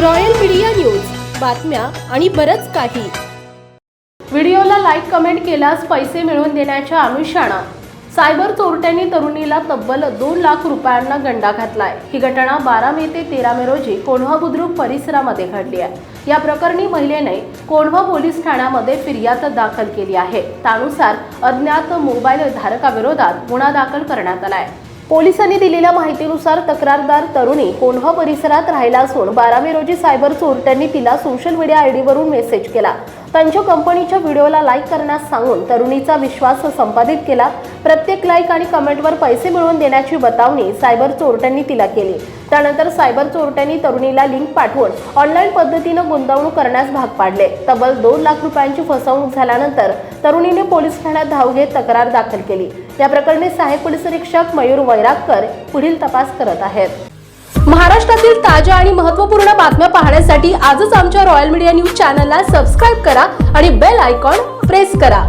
Royal media news. बातम्या आणि बरंच काही. व्हिडिओला लाईक कमेंट केल्यास पैसे मिळवून देण्याच्या अनुषानं सायबर चोरट्यांनी तरुणीला तब्बल दोन लाख रुपयांना गंडा घातलाय. ही घटना बारा मे ते तेरा मे रोजी कोल्हा बुद्रुक परिसरामध्ये घडली आहे. या प्रकरणी महिलेने कोल्हा पोलीस ठाण्यामध्ये फिर्याद दाखल केली आहे. त्यानुसार अज्ञात मोबाईल धारकाविरोधात गुन्हा दाखल करण्यात आला आहे पोलिसांनी दिलेल्या माहितीनुसार तक्रारदार तरुणी कोंढवा परिसरात राहिला असून बारावी रोजी सायबर चोरट्यांनी तिला सोशल मीडिया आयडीवरून मेसेज केला. त्यांच्या कंपनीच्या व्हिडिओला लाईक करण्यास सांगून तरुणीचा विश्वास संपादित केला. प्रत्येक लाईक आणि कमेंटवर पैसे मिळवून देण्याची बतावणी सायबर चोरट्यांनी तिला केली. त्यानंतर सायबर चोरट्यांनी तरुणीला लिंक पाठवून ऑनलाईन पद्धतीनं गुंतवणूक करण्यास भाग पाडले. तब्बल दोन लाख रुपयांची फसवणूक झाल्यानंतर तरुणीने पोलीस ठाण्यात धाव घेत तक्रार दाखल केली. या प्रकरणी सहाय्यक पोलीस निरीक्षक मयूर वैरागकर पुढील तपास करत आहेत. महाराष्ट्रातील ताज्या आणि महत्त्वपूर्ण बातम्या पाहण्यासाठी आजच आमच्या रॉयल मीडिया न्यूज चॅनलला सबस्क्राईब करा आणि बेल आयकॉन प्रेस करा.